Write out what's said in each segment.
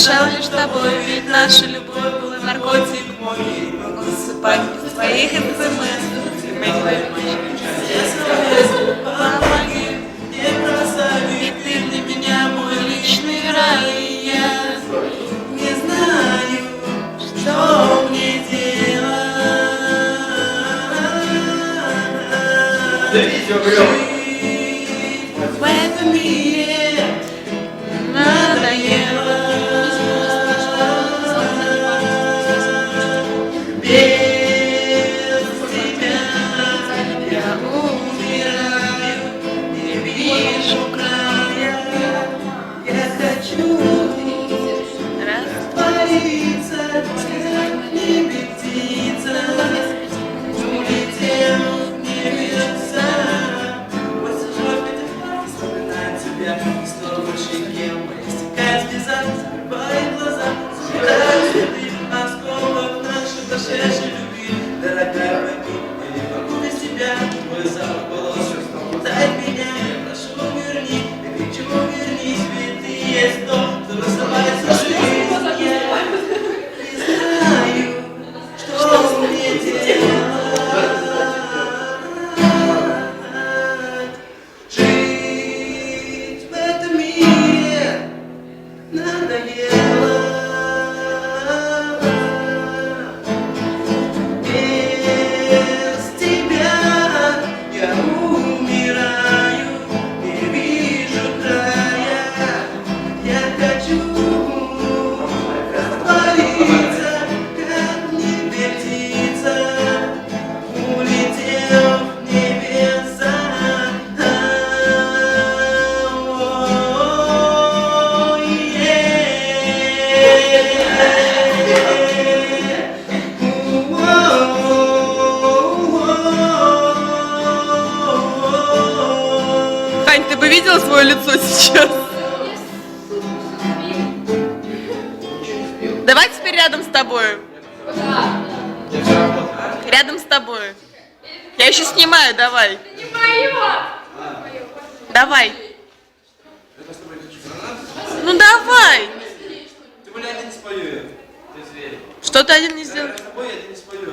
дышал лишь тобой, ведь наша любовь была наркотик мой. Могу засыпать без твоих смс, ты твои Помоги, Не бросай ведь ты для меня мой личный рай, и я Не знаю, что мне делать. В этом мире раствориться, как видела свое лицо сейчас? Давай теперь рядом с тобой. Рядом с тобой. Я еще снимаю, давай. Давай. Ну давай. Что ты один не сделал? С тобой я один не спою.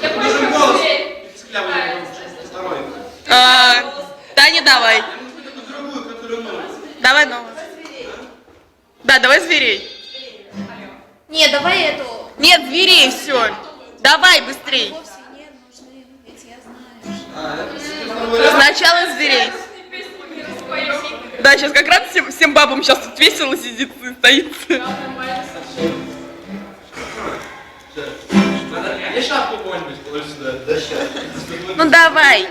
Я Нужен понял, голос. теперь. Склявый второй. А, Таня, давай. Ну. Давай новую. Да, давай зверей. Не, давай эту. Нет, зверей, все. Давай быстрей. Вовсе нет, нужны, ведь я знаю. А, это второй раз. Сначала зверей. Не. Да, сейчас как раз всем, всем бабам сейчас тут весело сидит, стоит. Ну давай.